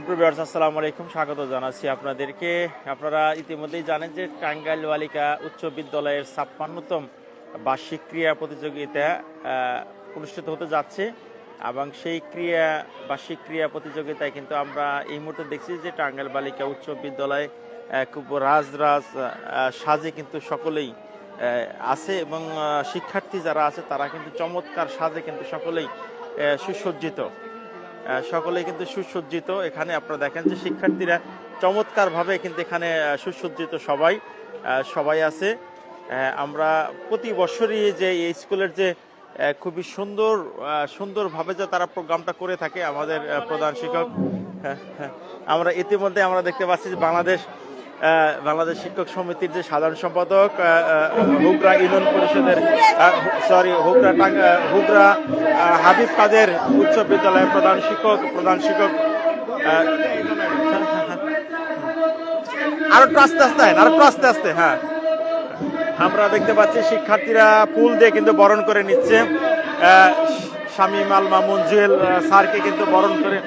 সুপ্রভিয়ার্স আসসালামু আলাইকুম। স্বাগত জানাচ্ছি আপনাদেরকে। আপনারা ইতিমধ্যেই জানেন যে টাঙ্গাইল বালিকা উচ্চ বিদ্যালয়ের ছাপ্পান্নতম বার্ষিক ক্রীড়া প্রতিযোগিতা অনুষ্ঠিত হতে যাচ্ছে এবং সেই ক্রিয়া বার্ষিক ক্রিয়া প্রতিযোগিতায় কিন্তু আমরা এই মুহূর্তে দেখছি যে টাঙ্গাইল বালিকা উচ্চ বিদ্যালয় খুব আহ, সাজে কিন্তু সকলেই আছে এবং শিক্ষার্থী যারা আছে তারা কিন্তু চমৎকার সাজে কিন্তু সকলেই সুসজ্জিত। সকলেই কিন্তু সুসজ্জিত। এখানে আপনারা দেখেন যে শিক্ষার্থীরা চমৎকারভাবে কিন্তু এখানে সুসজ্জিত সবাই সবাই আছে। আমরা প্রতি বছরই যে এই স্কুলের যে খুবই সুন্দর সুন্দরভাবে যে তারা প্রোগ্রামটা করে থাকে আমাদের প্রধান শিক্ষক। হ্যাঁ, হ্যাঁ। আমরা ইতিমধ্যে আমরা দেখতে পাচ্ছি যে বাংলাদেশ বাংলাদেশ শিক্ষক সমিতির যে সাধারণ সম্পাদক হুগরা ইউনিয়ন পরিষদের সরি হুগরা হুগরা হাবিব কাদের উচ্চ বিদ্যালয়ের প্রধান শিক্ষক প্রধান শিক্ষক আরও একটু আস্তে আস্তে, আরও একটু আস্তে আস্তে হ্যাঁ। আমরা দেখতে পাচ্ছি শিক্ষার্থীরা ফুল দিয়ে কিন্তু বরণ করে নিচ্ছে। শামীম আল মামুন, জুয়েল স্যারকে কিন্তু বরণ করে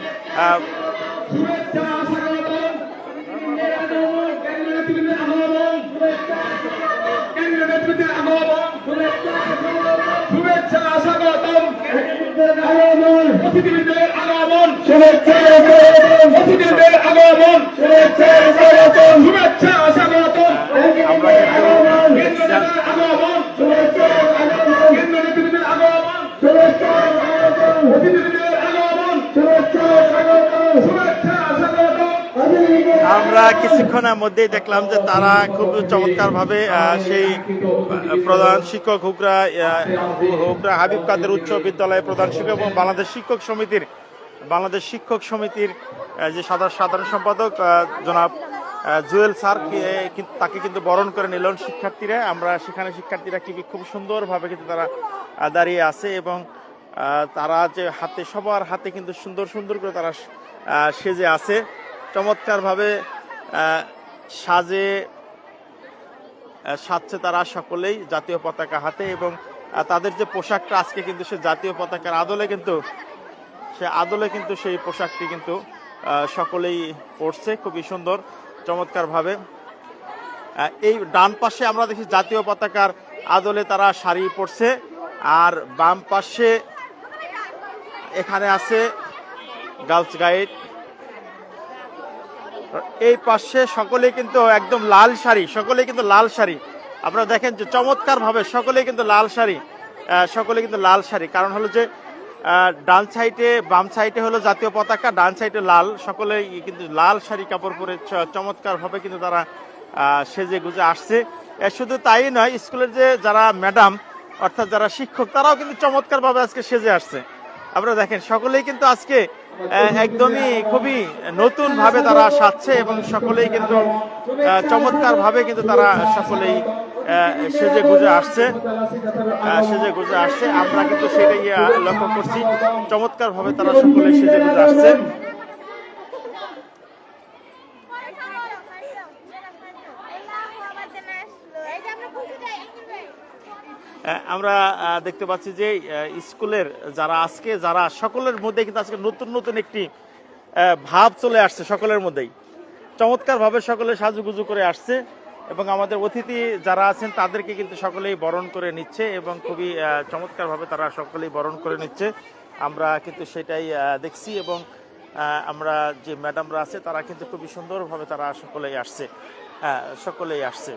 অতিথিবৃন্দের আগমন অতিথিবৃন্দের আমরা কিছুক্ষণের মধ্যেই দেখলাম যে তারা খুব চমৎকার ভাবে সেই প্রধান শিক্ষক হুগরা আহ, হুগরা হাবিব কাদের উচ্চ বিদ্যালয়ের প্রধান শিক্ষক এবং বাংলাদেশ শিক্ষক সমিতির বাংলাদেশ শিক্ষক সমিতির যে সাধারণ সাধারণ সম্পাদক জনাব জুয়েল স্যার তাকে কিন্তু বরণ করে নিলেন শিক্ষার্থীরা। আমরা সেখানে শিক্ষার্থীরা কি খুব সুন্দরভাবে কিন্তু তারা দাঁড়িয়ে আছে এবং তারা যে হাতে সবার হাতে কিন্তু সুন্দর সুন্দর করে তারা সেজে আছে। চমৎকারভাবে সাজে সাজছে তারা সকলেই জাতীয় পতাকা হাতে এবং তাদের যে পোশাকটা আজকে কিন্তু সে জাতীয় পতাকার আদলে কিন্তু, সে আদলে কিন্তু সেই পোশাকটি কিন্তু সকলেই পরছে। খুবই সুন্দর, চমৎকারভাবে। এই ডান পাশে আমরা দেখি জাতীয় পতাকার আদলে তারা শাড়ি পরছে। আর বাম পাশে এখানে আছে গার্লস গাইড এই পাশে সকলে কিন্তু একদম লাল শাড়ি সকলে কিন্তু লাল শাড়ি। আপনারা দেখেন যে চমৎকার ভাবে সকলে কিন্তু লাল শাড়ি সকলে কিন্তু লাল শাড়ি। কারণ হলো যে ডান সাইডে, বাম সাইডে হলো জাতীয় পতাকা, ডান সাইডে লাল। সকলে কিন্তু লাল শাড়ি কাপড় পরে চমৎকার ভাবে কিন্তু তারা সেজে গুজে আসছে। শুধু তাই নয়, স্কুলের যে যারা ম্যাডাম, অর্থাৎ যারা শিক্ষক, তারাও কিন্তু চমৎকার ভাবে আজকে সেজে আসছে। আপনারা দেখেন, সকলেই কিন্তু আজকে একদমই খুবই নতুন ভাবে তারা সাজছে এবং সকলেই কিন্তু চমৎকার ভাবে কিন্তু তারা সকলেই সেজে গুজে আসছে সেজে গুজে আসছে। আমরা কিন্তু সেটাই লক্ষ্য করছি। চমৎকার ভাবে তারা সকলেই সেজে গুজে আসছে। আমরা দেখতে পাচ্ছি যে স্কুলের যারা আজকে, যারা সকলের মধ্যে কিন্তু আজকে নতুন নতুন একটি ভাব চলে আসছে সকলের মধ্যেই। চমৎকার ভাবে সকলে সাজুগুজু করে আসছে এবং আমাদের অতিথি যারা আছেন তাদেরকে কিন্তু সকলেই বরণ করে নিচ্ছে এবং খুবই চমৎকার ভাবে তারা সকলেই বরণ করে নিচ্ছে। আমরা কিন্তু সেটাই দেখছি এবং আমরা যে ম্যাডামরা আছে তারা কিন্তু খুবই সুন্দরভাবে তারা সকলেই আসছে হ্যাঁ সকলেই আসছে।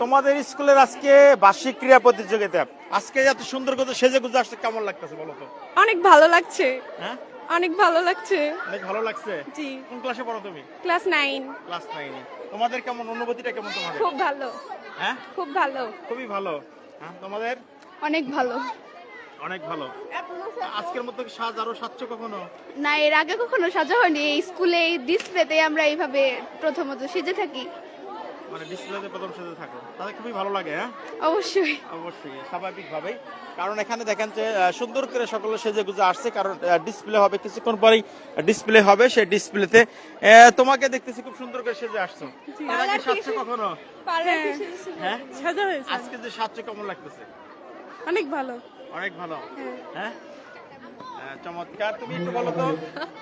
তোমাদের স্কুলের আজকে বার্ষিক ক্রীড়া প্রতিযোগিতা। আজকে এত সুন্দর করে সেজে গুজে আসছে কেমন লাগতেছে বলো তো? অনেক ভালো লাগছে। হ্যাঁ? অনেক ভালো লাগছে। অনেক ভালো লাগছে? জি। কোন ক্লাসে পড়ো তুমি? ক্লাস নাইন ক্লাস নাইনে তোমাদের কেমন অনুভূতিটা কেমন তোমাদের? খুব ভালো। হ্যাঁ? খুব ভালো। খুবই ভালো। হ্যাঁ তোমাদের? অনেক ভালো। অনেক ভালো। আজকের মতো কি সাজ আরও সাজছো কখনো? না এর আগে কখনো সাজা হয়নি। এই স্কুলে এই ডিসপ্লেতে আমরা এইভাবে প্রথমত সেজে থাকি। মানে ডিসপ্লেতে প্রথম সাথে থাকো। তাদের খুবই ভালো লাগে হ্যাঁ? অবশ্যই। অবশ্যই স্বাভাবিকভাবেই। কারণ এখানে দেখেন যে সুন্দর করে সকলে সেজে গুজে আসছে কারণ ডিসপ্লে হবে কিছুক্ষণ পরেই ডিসপ্লে হবে সেই ডিসপ্লেতে তোমাকে দেখতেছি খুব সুন্দর করে সেজে আসছো। এর আগে সাজছো কখনো? হ্যাঁ। সাজা হয়েছে। আজকে যে সাজছো কেমন লাগতেছে? অনেক ভালো। অনেক ভালো। হ্যাঁ। আহ, চমৎকার। তুমি একটু বলো তো।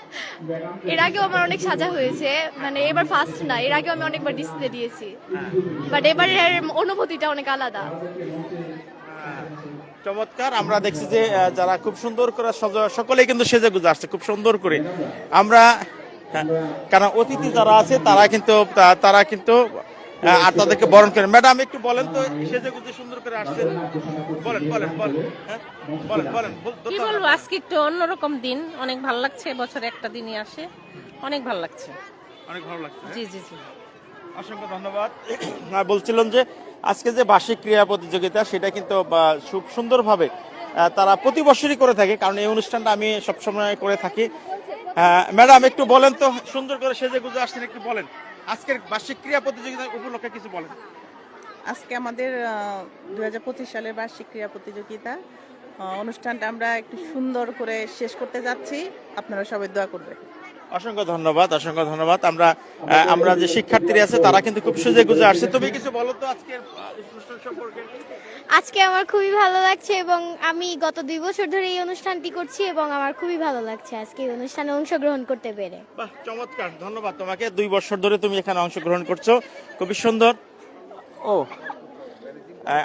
এর আগেও আমার অনেক সাজা হয়েছে মানে এবার ফার্স্ট না এর আগেও আমি অনেকবার ডিসপ্লে দিয়েছি। বাট এবারের অনুভূতিটা অনেক আলাদা। চমৎকার। আমরা দেখছি যে যারা খুব সুন্দর করে সজ- সকলেই কিন্তু সেজে গুজে আসছে খুব সুন্দর করে। আমরা হ্যাঁ, কারণ অতিথি যারা আছে তারা কিন্তু তারা কিন্তু আর তাদেরকে বরণ করেন। ম্যাডাম একটু বলেন তো সেজে গুজে সুন্দর করে আসছেন বলেন বলেন বলেন হ্যাঁ বলেন বলেন কি বলব আজকে একটু অন্যরকম দিন। অনেক ভালো লাগছে বছরে একটা দিনই আসে। অনেক ভালো লাগছে। অনেক ভালো লাগছে জি জি জি। অসংখ্য ধন্যবাদ। আর বলছিলাম যে আজকে যে বার্ষিক ক্রীড়া প্রতিযোগিতা সেটা কিন্তু খুব সুন্দরভাবে তারা প্রতি বছরই করে থাকে কারণ এই অনুষ্ঠানটা আমি সবসময় করে থাকি। ম্যাডাম একটু বলেন তো সুন্দর করে সেজে গুজে আসছেন একটু বলেন। আজকের বার্ষিক ক্রীড়া প্রতিযোগিতা উপলক্ষে কিছু বলেন। আজকে আমাদের দু হাজার পঁচিশ সালের বার্ষিক ক্রীড়া প্রতিযোগিতা অনুষ্ঠানটা আমরা একটু সুন্দর করে শেষ করতে যাচ্ছি। আপনারা সবাই দোয়া করবেন। অসংখ্য ধন্যবাদ অসংখ্য ধন্যবাদ। আমরা আমরা যে শিক্ষার্থীরা আছে তারা কিন্তু খুব সুযোগ গুজে আসছে। তুমি কিছু বলো তো আজকের অনুষ্ঠান সম্পর্কে? আজকে আমার খুবই ভালো লাগছে এবং আমি গত দুই বছর ধরে এই অনুষ্ঠানটি করছি এবং আমার খুবই ভালো লাগছে আজকে এই অনুষ্ঠানে অংশগ্রহণ করতে পেরে। বাহ, চমৎকার, ধন্যবাদ তোমাকে। দুই বছর ধরে তুমি এখানে অংশগ্রহণ করছ। খুবই সুন্দর। ও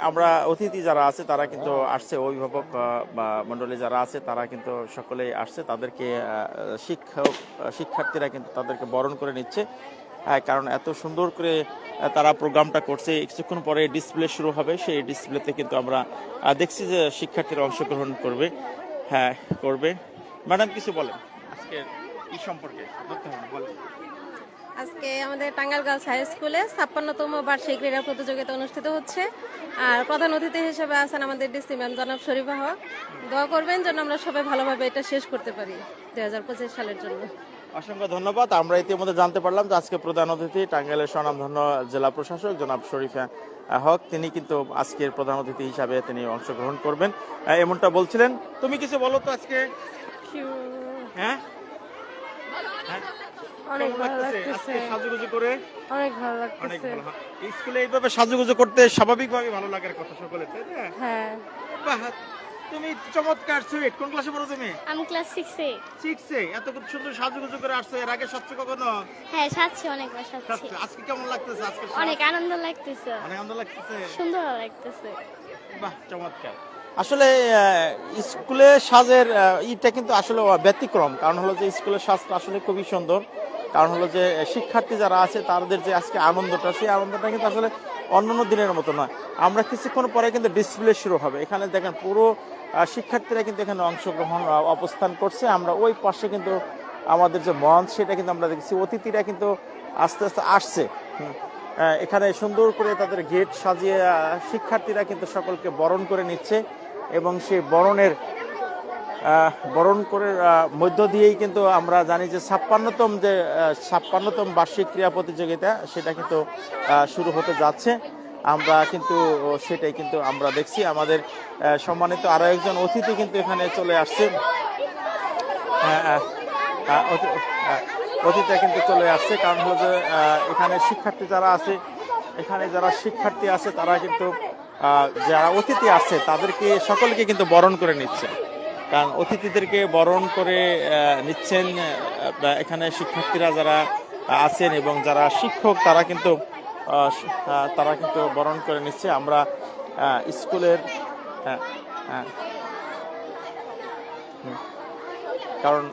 আমরা অতিথি যারা আছে, তারা কিন্তু আসছে, অভিভাবক মন্ডলী যারা আছে, তারা কিন্তু সকলেই আসছে। তাদেরকে শিক্ষক, শিক্ষার্থীরা কিন্তু তাদেরকে বরণ করে নিচ্ছে। কারণ এত সুন্দর করে তারা প্রোগ্রামটা করছে। কিছুক্ষণ পরে ডিসপ্লে শুরু হবে। সেই ডিসপ্লেতে কিন্তু আমরা দেখছি যে শিক্ষার্থীরা অংশগ্রহণ করবে। হ্যাঁ করবে। ম্যাডাম, কিছু বলেন? আজকের এই সম্পর্কে? আজকে আমাদের টাঙ্গাইল গার্লস হাই স্কুলে ছাপ্পান্নতম বার্ষিক ক্রীড়া প্রতিযোগিতা অনুষ্ঠিত হচ্ছে। আর প্রধান অতিথি হিসেবে আছেন আমাদের ডিসি ম্যাম জনাব শরীফা হক দোয়া করবেন যেন আমরা সবাই ভালোভাবে এটা শেষ করতে পারি দুই পঁচিশ সালের জন্য। অসংখ্য ধন্যবাদ। আমরা ইতিমধ্যে জানতে পারলাম যে আজকে প্রধান অতিথি টাঙ্গাইলের স্বনামধন্য জেলা প্রশাসক জনাব শরীফা হক তিনি কিন্তু আজকের প্রধান অতিথি হিসাবে তিনি অংশগ্রহণ করবেন। এমনটা বলছিলেন। তুমি কিছু বলো তো আজকে। হ্যাঁ? অনেক কেমন ভালো লাগতেছে? আজকে সাজুগুজু করে? অনেক ভালো অনেক ভালো স্কুলে এইভাবে সাজুগুজু করতে স্বাভাবিকভাবে ভালো লাগার কথা সকলের তাই না? হ্যাঁ। তুমি চমৎকার সুইট। কোন ক্লাসে পড়ো তুমি? আমি ক্লাস সিক্সে শিখছে এত সুন্দর সাজুগুজু করে আসছো। এর আগে সাজছো কখনো? হ্যাঁ সাজছি অনেকবার সাজছি। আজকে কেমন লাগতেছে? আজকে অনেক আনন্দ লাগতেছে। অনেক আনন্দ লাগতেছে? সুন্দর লাগতেছে। বাহ চমৎকার। আসলে আহ, স্কুলে সাজের ইটা কিন্তু আসলে ব্যতিক্রম। কারণ হলো যে স্কুলের সাজটা আসলে খুবই সুন্দর। কারণ হলো যে শিক্ষার্থী যারা আছে, তাদের যে আজকে আনন্দটা, সেই আনন্দটা কিন্তু আসলে অন্যান্য দিনের মতো নয়। আমরা কিছুক্ষণ পরে কিন্তু ডিসপ্লে শুরু হবে। এখানে দেখেন পুরো শিক্ষার্থীরা কিন্তু এখানে অংশগ্রহণ অবস্থান করছে। আমরা ওই পাশে কিন্তু আমাদের যে মঞ্চ, সেটা কিন্তু আমরা দেখছি। অতিথিরা কিন্তু আস্তে আস্তে আসছে। এখানে সুন্দর করে তাদের গেট সাজিয়ে শিক্ষার্থীরা কিন্তু সকলকে বরণ করে নিচ্ছে এবং সেই বরণের বরণ করে মধ্য দিয়েই কিন্তু আমরা জানি যে ছাপ্পান্নতম যে ছাপ্পান্নতম বার্ষিক ক্রীড়া প্রতিযোগিতা সেটা কিন্তু শুরু হতে যাচ্ছে। আমরা কিন্তু সেটাই কিন্তু আমরা দেখছি। আমাদের সম্মানিত আরও একজন অতিথি কিন্তু এখানে চলে আসছে। হ্যাঁ, আহ, আহ, অতি- আহ, অতিথিরা কিন্তু চলে আসছে। কারণ হলো যে এখানে শিক্ষার্থী যারা আছে এখানে যারা শিক্ষার্থী আছে তারা কিন্তু যারা অতিথি আছে তাদেরকে সকলকে কিন্তু বরণ করে নিচ্ছে। কারণ অতিথিদেরকে বরণ করে নিচ্ছেন এখানে শিক্ষার্থীরা যারা আছেন এবং যারা শিক্ষক তারা কিন্তু তারা কিন্তু বরণ করে নিচ্ছে। আমরা স্কুলের হ্যাঁ, হ্যাঁ। কারণ